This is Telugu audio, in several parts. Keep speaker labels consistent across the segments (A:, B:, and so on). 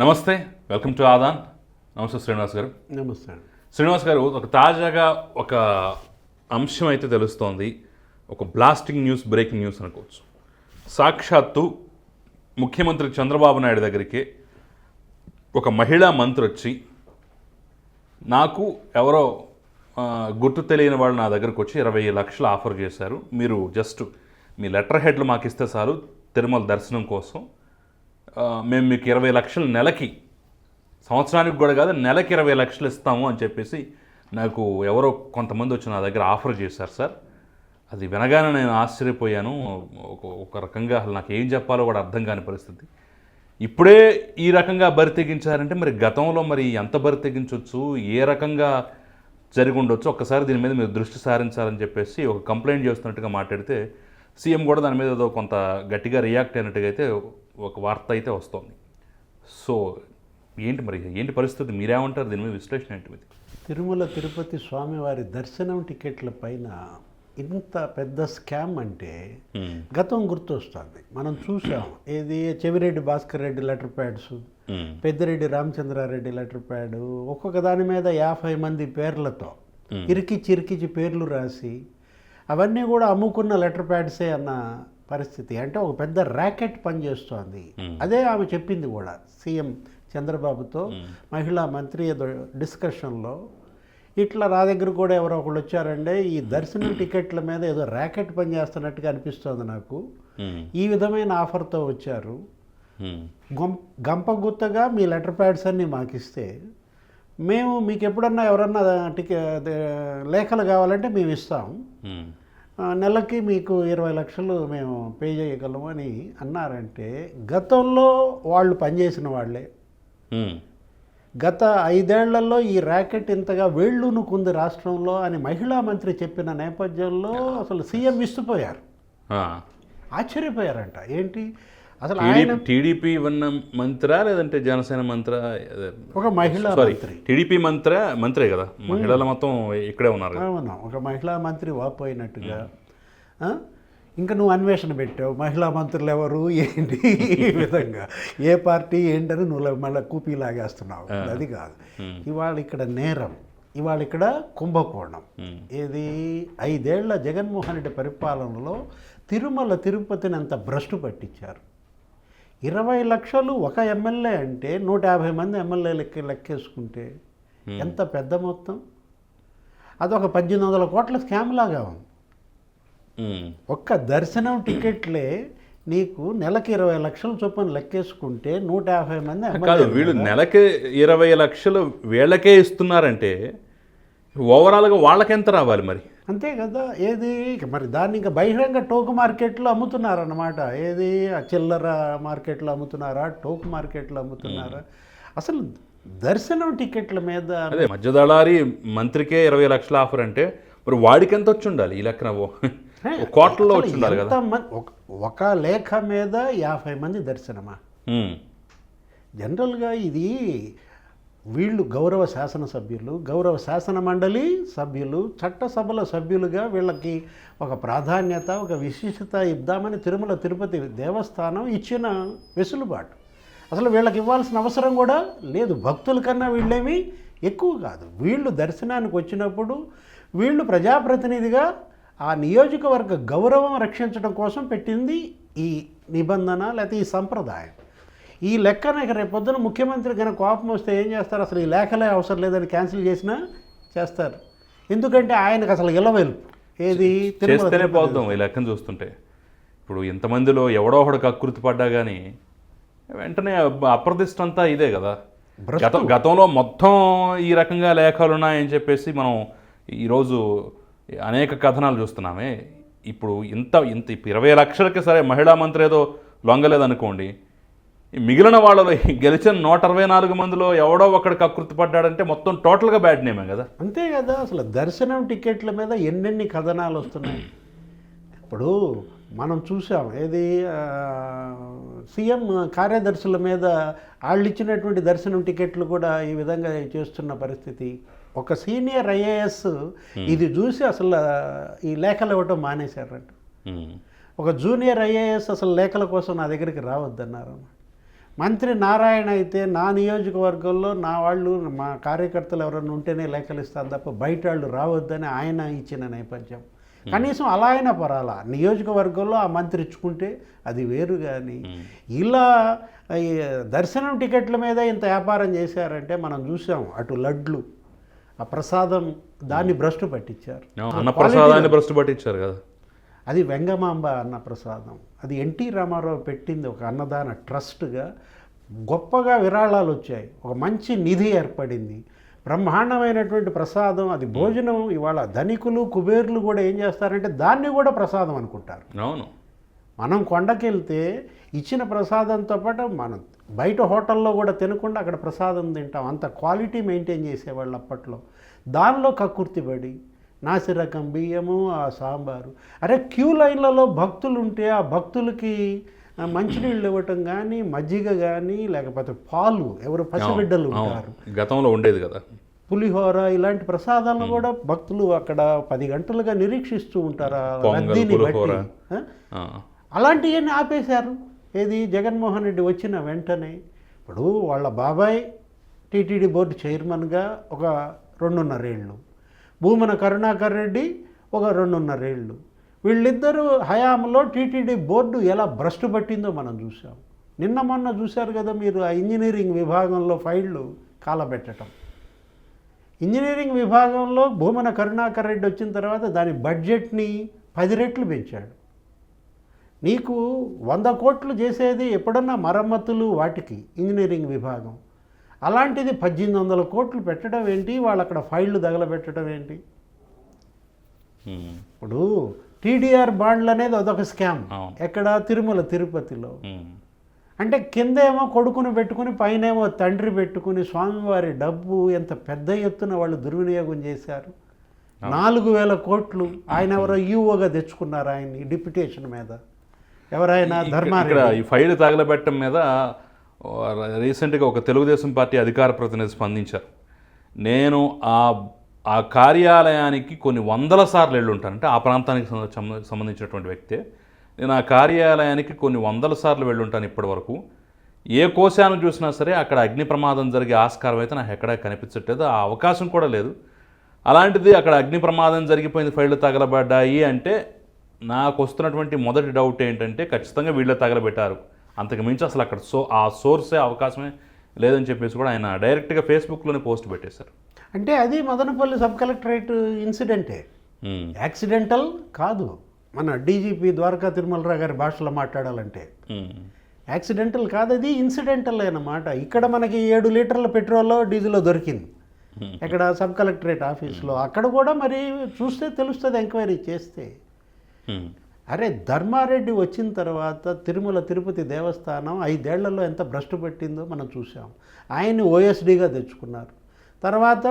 A: నమస్తే వెల్కమ్ టు ఆదాన్. నమస్తే శ్రీనివాస్ గారు.
B: నమస్తే.
A: శ్రీనివాస్ గారు ఒక తాజాగా ఒక అంశం అయితే తెలుస్తోంది. ఒక బ్లాస్టింగ్ న్యూస్ బ్రేకింగ్ న్యూస్ అనుకోవచ్చు. సాక్షాత్తు ముఖ్యమంత్రి చంద్రబాబు నాయుడు దగ్గరికి ఒక మహిళా మంత్రి వచ్చి నాకు ఎవరో గుర్తు తెలియని వాళ్ళు నా దగ్గరకు వచ్చి ఇరవై లక్షలు ఆఫర్ చేశారు. మీరు జస్ట్ మీ లెటర్ హెడ్లు మాకు ఇస్తే చాలు తిరుమల దర్శనం కోసం మేము మీకు ఇరవై లక్షలు నెలకి సంవత్సరానికి కూడా కాదు నెలకి ఇరవై లక్షలు ఇస్తాము అని చెప్పేసి నాకు ఎవరో కొంతమంది వచ్చి నా దగ్గర ఆఫర్ చేశారు సార్. అది వినగానే నేను ఆశ్చర్యపోయాను. ఒక ఒక రకంగా అసలు నాకు ఏం చెప్పాలో కూడా అర్థం కాని పరిస్థితి. ఇప్పుడే ఈ రకంగా బరి తెగించారంటే మరి గతంలో మరి ఎంత బరి తెగించవచ్చు ఏ రకంగా జరిగి ఉండొచ్చు? ఒక్కసారి దీని మీద మీరు దృష్టి సారించాలని చెప్పేసి ఒక కంప్లైంట్ చేస్తున్నట్టుగా మాట్లాడితే సీఎం కూడా దాని మీద ఏదో కొంత గట్టిగా రియాక్ట్ అయినట్టుగా అయితే ఒక వార్త అయితే వస్తుంది. సో ఏంటి మరి ఏంటి పరిస్థితి? మీరేమంటారు? దీని మీద విశ్లేషణ ఏంటి
B: తిరుమల తిరుపతి స్వామివారి దర్శనం టికెట్ల పైన ఇంత పెద్ద స్కామ్ అంటే. గతం గుర్తొస్తుంది. మనం చూసాం. ఏది? Chevireddy Bhaskar Reddy letter pads. Peddireddy Ramachandrareddy letter pad ఒక్కొక్క దాని మీద యాభై మంది పేర్లతో ఇరికిచ్చి ఇరికిచ్చి పేర్లు రాసి అవన్నీ కూడా అమ్ముకున్న లెటర్ ప్యాడ్సే అన్న పరిస్థితి. అంటే ఒక పెద్ద ర్యాకెట్ పనిచేస్తోంది. అదే ఆమె చెప్పింది కూడా. సీఎం చంద్రబాబుతో మహిళా మంత్రి డిస్కషన్లో ఇట్లా నా దగ్గర కూడా ఎవరో ఒకళ్ళు వచ్చారంటే ఈ దర్శనం టికెట్ల మీద ఏదో ర్యాకెట్ పని చేస్తున్నట్టుగా అనిపిస్తోంది నాకు. ఈ విధమైన ఆఫర్తో వచ్చారు. గం గంపగుత్తగా మీ లెటర్ ప్యాడ్స్ అన్నీ మాకు ఇస్తే మేము మీకు ఎప్పుడన్నా ఎవరన్నా టికె లేఖలు కావాలంటే మేము ఇస్తాం. నెలకి మీకు ఇరవై లక్షలు మేము పే చేయగలము అని అన్నారంటే గతంలో వాళ్ళు పనిచేసిన వాళ్ళే. గత ఐదేళ్ళలో ఈ ర్యాకెట్ ఇంతగా వేళ్ళునుకుంది రాష్ట్రంలో అని మహిళా మంత్రి చెప్పిన నేపథ్యంలో అసలు సీఎం విస్తుపోయారు. ఆశ్చర్యపోయారంట. ఏంటి? అసలు
A: టీడీపీ
B: ఆయన
A: టీడీపీ ఉన్న మంత్రా లేదంటే జనసేన మంత్రా
B: ఒక మహిళా
A: సారీ
B: మంత్రి.
A: టీడీపీ మంత్రా మంత్రే కదా. మహిళలు మొత్తం ఇక్కడే ఉన్నారు.
B: అవును ఒక మహిళా మంత్రి వాపోయినట్టుగా? ఇంకా నువ్వు అన్వేషణ పెట్టావు. మహిళా మంత్రులు ఎవరు ఏంటి? ఈ విధంగా. ఏ పార్టీ ఏంటని నువ్వు మళ్ళీ కూపీ లాగేస్తున్నావు. అది కాదు. ఇవాళ ఇక్కడ నేరం. ఇవాళ ఇక్కడ కుంభకోణం. ఏది? ఐదేళ్ళ జగన్మోహన్ రెడ్డి పరిపాలనలో తిరుమల తిరుపతిని అంత భ్రష్టు పట్టించారు. ఇరవై లక్షలు ఒక ఎమ్మెల్యే అంటే నూట యాభై మంది ఎమ్మెల్యే లెక్క లెక్కేసుకుంటే ఎంత పెద్ద మొత్తం అదొక పద్దెనిమిది వందల కోట్ల స్కామ్ లాగా ఉంది
A: మ్మ్.
B: ఒక్క దర్శనం టికెట్లే నీకు నెలకి ఇరవై లక్షల చొప్పున లెక్కేసుకుంటే నూట యాభై మంది
A: కాదు వీళ్ళు. నెలకి ఇరవై లక్షలు వీళ్ళకే ఇస్తున్నారంటే ఓవరాల్గా వాళ్ళకెంత రావాలి మరి
B: అంతే కదా? ఏది? ఇక మరి దాన్ని ఇంకా బహిరంగ టోకు మార్కెట్లో అమ్ముతున్నారన్నమాట. ఏది? ఆ చిల్లర మార్కెట్లో అమ్ముతున్నారా? టోకు మార్కెట్లో అమ్ముతున్నారా? అసలు దర్శనం టికెట్ల మీద
A: అదే మధ్యదళారి మంత్రికే ఇరవై లక్షల ఆఫర్ అంటే మరి వాడికి ఎంత వచ్చి ఉండాలి? ఈ లెక్కన కోట్లలో వచ్చి ఉండాలి కదా.
B: ఒక- ఒక లేఖ మీద యాభై మంది దర్శనమా. జనరల్గా ఇది వీళ్ళు గౌరవ శాసనసభ్యులు గౌరవ శాసన మండలి సభ్యులు చట్టసభల సభ్యులుగా వీళ్ళకి ఒక ప్రాధాన్యత ఒక విశిష్టత ఇద్దామని తిరుమల తిరుపతి దేవస్థానం ఇచ్చిన వెసులుబాటు. అసలు వీళ్ళకి ఇవ్వాల్సిన అవసరం కూడా లేదు. భక్తుల కన్నా వీళ్ళేమి ఎక్కువ కాదు. వీళ్ళు దర్శనానికి వచ్చినప్పుడు వీళ్ళు ప్రజాప్రతినిధిగా ఆ నియోజకవర్గ గౌరవం రక్షించడం కోసం పెట్టింది ఈ నిబంధన లేకపోతే ఈ సంప్రదాయం. ఈ లెక్కన ఇక రేపొద్దున ముఖ్యమంత్రి కనుక కోపం వస్తే ఏం చేస్తారు? అసలు ఈ లేఖలే అవసరం లేదని క్యాన్సిల్ చేసినా చేస్తారు. ఎందుకంటే ఆయనకు అసలు ఇలవెల్పు ఏది?
A: చేస్తేనే. పోద్దాం ఈ లెక్కను చూస్తుంటే. ఇప్పుడు ఇంతమందిలో ఎవడో ఒకడు కకృతి పడ్డా కానీ వెంటనే అప్రదిష్ట అంతా ఇదే కదా. గత గతంలో మొత్తం ఈ రకంగా లేఖలు ఉన్నాయని చెప్పేసి మనం ఈరోజు అనేక కథనాలు చూస్తున్నామే. ఇప్పుడు ఇంత ఇంత ఇప్పుడు ఇరవై లక్షలకి సరే మహిళా మంత్రి ఏదో లొంగలేదనుకోండి మిగిలిన వాళ్ళలో గెలిచిన నూట అరవై నాలుగు మందిలో ఎవడో ఒకడు కకృతి పడ్డాడంటే మొత్తం టోటల్గా బ్యాడ్ నేమే కదా.
B: అంతే కదా అసలు దర్శనం టికెట్ల మీద ఎన్నెన్ని కథనాలు వస్తున్నాయి. ఇప్పుడు మనం చూసాం ఏది సీఎం కార్యదర్శుల మీద వాళ్ళు ఇచ్చినటువంటి దర్శనం టికెట్లు కూడా ఈ విధంగా చేస్తున్న పరిస్థితి. ఒక సీనియర్ ఐఏఎస్ ఇది చూసి అసలు ఈ లేఖలు ఇవ్వటం మానేశారంట.
A: ఉమ్.
B: ఒక జూనియర్ ఐఏఎస్ అసలు లేఖల కోసం నా దగ్గరికి రావద్దన్నారు. మంత్రి నారాయణ అయితే నా నియోజకవర్గంలో నా వాళ్ళు మా కార్యకర్తలు ఎవరైనా ఉంటేనే లెక్కలు ఇస్తాను తప్ప బయట వాళ్ళు రావద్దని ఆయన ఇచ్చిన నేపథ్యం. కనీసం అలా అయినా పర్వాలా? నియోజకవర్గంలో ఆ మంత్రి ఇచ్చుకుంటే అది వేరు కానీ ఇలా దర్శనం టికెట్ల మీద ఇంత వ్యాపారం చేశారంటే మనం చూసాం అటు లడ్లు ఆ ప్రసాదం దాన్ని భ్రష్టు పట్టించారు.
A: అన్న ప్రసాదాన్ని భ్రష్టు పట్టించారు కదా.
B: అది వెంగమాంబ అన్న ప్రసాదం. అది ఎన్టీ రామారావు పెట్టింది ఒక అన్నదాన ట్రస్ట్గా గొప్పగా విరాళాలు వచ్చాయి. ఒక మంచి నిధి ఏర్పడింది. బ్రహ్మాండమైనటువంటి ప్రసాదం అది భోజనం ఇవాళ ధనికులు కుబేర్లు కూడా ఏం చేస్తారంటే దాన్ని కూడా ప్రసాదం అనుకుంటారు.
A: అవును.
B: మనం కొండకెళ్తే ఇచ్చిన ప్రసాదంతో పాటు మనం బయట హోటల్లో కూడా తినకుండా అక్కడ ప్రసాదం తింటాం. అంత క్వాలిటీ మెయింటైన్ చేసేవాళ్ళు అప్పట్లో. దానిలో కక్కుర్తిపడి నాసిరకం బియ్యము ఆ సాంబారు. అరే క్యూ లైన్లలో భక్తులు ఉంటే ఆ భక్తులకి మంచినీళ్ళు ఇవ్వటం కానీ మజ్జిగ కానీ లేకపోతే పాలు ఎవరు పసిబిడ్డలు ఉంటారు
A: గతంలో ఉండేది కదా.
B: పులిహోర ఇలాంటి ప్రసాదాలను కూడా భక్తులు అక్కడ పది గంటలుగా నిరీక్షిస్తూ ఉంటారు రద్దీని. బట్టి. అలాంటివన్నీ ఆపేశారు. ఏది? జగన్మోహన్ రెడ్డి వచ్చిన వెంటనే ఇప్పుడు వాళ్ళ బాబాయ్ టీటీడీ బోర్డు చైర్మన్గా ఒక రెండున్నరేళ్ళు. భూమన కరుణాకర్ రెడ్డి ఒక రెండున్నరేళ్ళు వీళ్ళిద్దరూ హయాంలో టీటీడీ బోర్డు ఎలా భ్రష్టు పట్టిందో మనం చూసాం నిన్న మొన్న చూశారు కదా మీరు ఆ ఇంజనీరింగ్ విభాగంలో ఫైళ్ళు కాలబెట్టడం. ఇంజనీరింగ్ విభాగంలో భూమన కరుణాకర్ రెడ్డి వచ్చిన తర్వాత దాని బడ్జెట్ని పది రెట్లు పెంచాడు. నీకు వంద కోట్లు చేసేది ఎప్పుడన్నా మరమ్మతులు వాటికి ఇంజనీరింగ్ విభాగం. అలాంటిది పద్దెనిమిది వందల కోట్లు పెట్టడం ఏంటి? వాళ్ళు అక్కడ ఫైళ్ళు తగలబెట్టడం ఏంటి? ఇప్పుడు టీడీఆర్ బాండ్లు అనేది అదొక స్కామ్. ఎక్కడ? తిరుమల తిరుపతిలో. అంటే కిందేమో కొడుకుని పెట్టుకుని పైనేమో తండ్రి పెట్టుకుని స్వామివారి డబ్బు ఎంత పెద్ద ఎత్తున వాళ్ళు దుర్వినియోగం చేశారు. నాలుగు వేల కోట్లు. ఆయన ఎవరో ఈఓగా తెచ్చుకున్నారు ఆయన్ని డిప్యుటేషన్ మీద. ఎవరైనా ధర్మారెడ్డి.
A: ఈ ఫైల్ తగలబెట్టడం మీద రీసెంట్గా ఒక తెలుగుదేశం పార్టీ అధికార ప్రతినిధి స్పందించారు. నేను ఆ ఆ కార్యాలయానికి కొన్ని వందల సార్లు వెళ్ళి ఉంటాను అంటే ఆ ప్రాంతానికి సంబంధించినటువంటి వ్యక్తే. నేను ఆ కార్యాలయానికి కొన్ని వందల సార్లు వెళ్ళి ఉంటాను ఇప్పటి వరకు ఏ కోశాన్ని చూసినా సరే అక్కడ అగ్ని ప్రమాదం జరిగే ఆస్కారం అయితే నాకు ఎక్కడా కనిపించట్లేదు. ఆ అవకాశం కూడా లేదు. అలాంటిది అక్కడ అగ్ని ప్రమాదం జరిగిపోయింది ఫైళ్ళు తగలబడ్డాయి అంటే నాకు వస్తున్నటువంటి మొదటి డౌట్ ఏంటంటే ఖచ్చితంగా వీళ్ళు తగలబెట్టారు. అంతకు మించి అసలు అక్కడ సో ఆ సోర్సే అవకాశమే లేదని చెప్పేసి కూడా ఆయన డైరెక్ట్గా ఫేస్బుక్లోనే పోస్ట్ పెట్టేశారు.
B: అంటే అది మదనపల్లి సబ్ కలెక్టరేట్ ఇన్సిడెంటే. యాక్సిడెంటల్ కాదు. మన డీజీపీ ద్వారకా తిరుమలరావు గారి భాషలో మాట్లాడాలంటే. యాక్సిడెంటల్ కాదు అది ఇన్సిడెంటల్ అన్నమాట. ఇక్కడ మనకి ఏడు లీటర్ల పెట్రోల్ డీజిల్ దొరికింది. ఇక్కడ సబ్ కలెక్టరేట్ ఆఫీస్లో. అక్కడ కూడా మరి చూస్తే తెలుస్తుంది ఎంక్వైరీ చేస్తే. అరే ధర్మారెడ్డి వచ్చిన తర్వాత తిరుమల తిరుపతి దేవస్థానం ఐదేళ్ళలో ఎంత భ్రష్టు పెట్టిందో మనం చూసాం ఆయన్ని ఓఎస్డీగా తెచ్చుకున్నారు. తర్వాత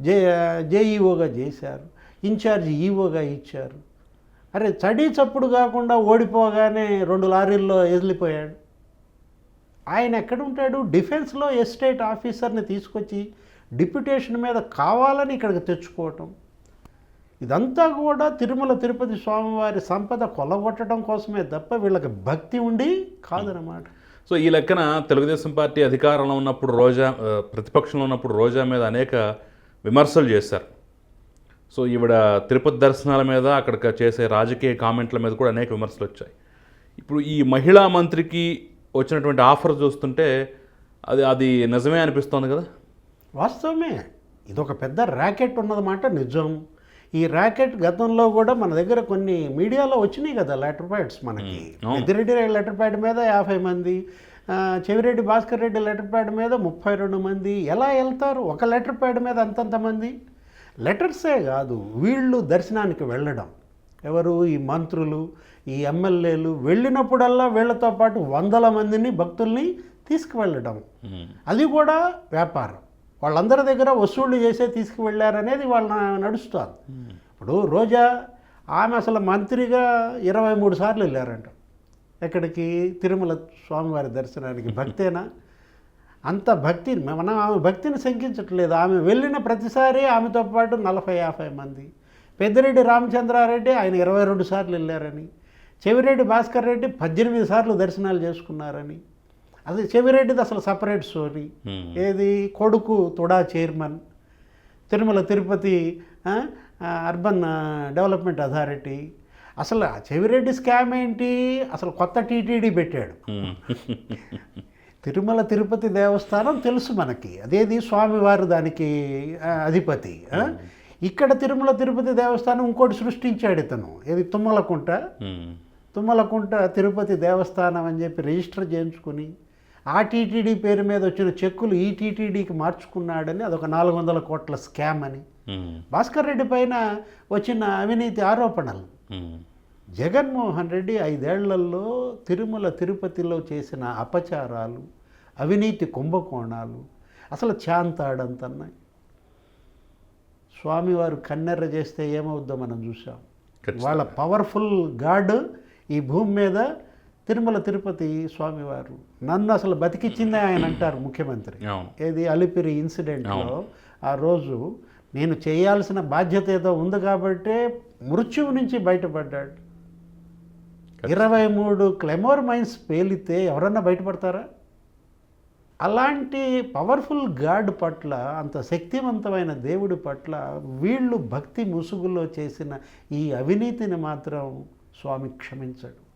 B: జే జేఈఓగా చేశారు. ఇన్ఛార్జ్ ఈఓగా ఇచ్చారు. అరే చడీ చప్పుడు కాకుండా ఓడిపోగానే రెండు లారీల్లో ఎదిలిపోయాడు. ఆయన ఎక్కడ ఉంటాడు డిఫెన్స్లో ఎస్టేట్ ఆఫీసర్ని తీసుకొచ్చి డిప్యుటేషన్ మీద కావాలని ఇక్కడికి తెచ్చుకోవటం. ఇదంతా కూడా తిరుమల తిరుపతి స్వామివారి సంపద కొలగొట్టడం కోసమే తప్ప వీళ్ళకి భక్తి ఉండి కాదనమాట
A: సో ఈ లెక్కన తెలుగుదేశం పార్టీ అధికారంలో ఉన్నప్పుడు రోజా ప్రతిపక్షంలో ఉన్నప్పుడు రోజా మీద అనేక విమర్శలు చేశారు. సో ఈవిడ తిరుపతి దర్శనాల మీద అక్కడ చేసే రాజకీయ కామెంట్ల మీద కూడా అనేక విమర్శలు వచ్చాయి. ఇప్పుడు ఈ మహిళా మంత్రికి వచ్చినటువంటి ఆఫర్ చూస్తుంటే అది అది నిజమే అనిపిస్తోంది కదా?
B: వాస్తవమే. ఇదొక పెద్ద ర్యాకెట్ ఉన్నదన్నమాట నిజం. ఈ ర్యాకెట్ గతంలో కూడా మన దగ్గర కొన్ని మీడియాలో వచ్చినాయి కదా లెటర్ ప్యాడ్స్ మనకి. పెద్దిరెడ్డి లెటర్ ప్యాడ్ మీద యాభై మంది చెవిరెడ్డి భాస్కర్ రెడ్డి లెటర్ ప్యాడ్ మీద ముప్పై రెండు మంది. ఎలా వెళ్తారు? ఒక లెటర్ ప్యాడ్ మీద అంతంత మంది? లెటర్సే కాదు వీళ్ళు దర్శనానికి వెళ్ళడం. ఎవరు? ఈ మంత్రులు ఈ ఎమ్మెల్యేలు వెళ్ళినప్పుడల్లా వీళ్ళతో పాటు వందల మందిని భక్తుల్ని తీసుకువెళ్ళడం. అది కూడా వ్యాపారం. వాళ్ళందరి దగ్గర వసూళ్ళు చేసే తీసుకువెళ్ళారనేది వాళ్ళ నడుస్తుంది. ఇప్పుడు రోజా ఆమె అసలు మంత్రిగా ఇరవై మూడు సార్లు వెళ్ళారంట. ఎక్కడికి? తిరుమల స్వామివారి దర్శనానికి. భక్తేనా? అంత భక్తి మనం ఆమె భక్తిని శంకించట్లేదు. ఆమె వెళ్ళిన ప్రతిసారి ఆమెతో పాటు నలభై యాభై మంది. పెద్దిరెడ్డి రామచంద్రారెడ్డి ఆయన ఇరవై రెండు సార్లు వెళ్ళారని. చెవిరెడ్డి భాస్కర్ రెడ్డి పద్దెనిమిది సార్లు దర్శనాలు చేసుకున్నారని. అది చెవిరెడ్డిది అసలు సపరేట్ స్టోరీ. ఏది? కొడుకు TUDA chairman. Tirumala Tirupati urban development authority. అసలు ఆ చెవిరెడ్డి స్కామ్ ఏంటి? అసలు కొత్త టీటీడీ పెట్టాడు. తిరుమల తిరుపతి దేవస్థానం తెలుసు మనకి. అదేది? స్వామివారు దానికి అధిపతి? ఇక్కడ తిరుమల తిరుపతి దేవస్థానం ఇంకోటి సృష్టించాడు ఇతను. ఏది? తుమ్మలకుంట. తుమ్మలకుంట తిరుపతి దేవస్థానం అని చెప్పి రిజిస్టర్ చేయించుకుని ఆ టీటీడీ పేరు మీద వచ్చిన చెక్కులు ఈ టీటీడీకి మార్చుకున్నాడని అదొక నాలుగు వందల కోట్ల స్కామ్ అని. భాస్కర్ రెడ్డి పైన వచ్చిన అవినీతి ఆరోపణలు. జగన్మోహన్ రెడ్డి ఐదేళ్ళలో తిరుమల తిరుపతిలో చేసిన అపచారాలు అవినీతి కుంభకోణాలు అసలు చాంతాడంతన్నాయి. స్వామివారు కన్నెర్ర చేస్తే ఏమవుద్దో మనం చూసాం. వాళ్ళ పవర్ఫుల్ గాడ్ ఈ భూమి మీద తిరుమల తిరుపతి స్వామివారు నన్ను అసలు బతికిచ్చిందే ఆయన అంటారు ముఖ్యమంత్రి. ఏది అలిపిరి ఇన్సిడెంట్లో ఆ రోజు నేను చేయాల్సిన బాధ్యత ఏదో ఉంది కాబట్టే మృత్యువు నుంచి బయటపడ్డాడు. ఇరవై మూడు క్లెమోర్ మైన్స్ పేలితే ఎవరన్నా బయటపడతారా? అలాంటి పవర్ఫుల్ గాడ్ పట్ల అంత శక్తివంతమైన దేవుడి పట్ల వీళ్ళు భక్తి ముసుగులో చేసిన ఈ అవినీతిని మాత్రం స్వామి క్షమించడు.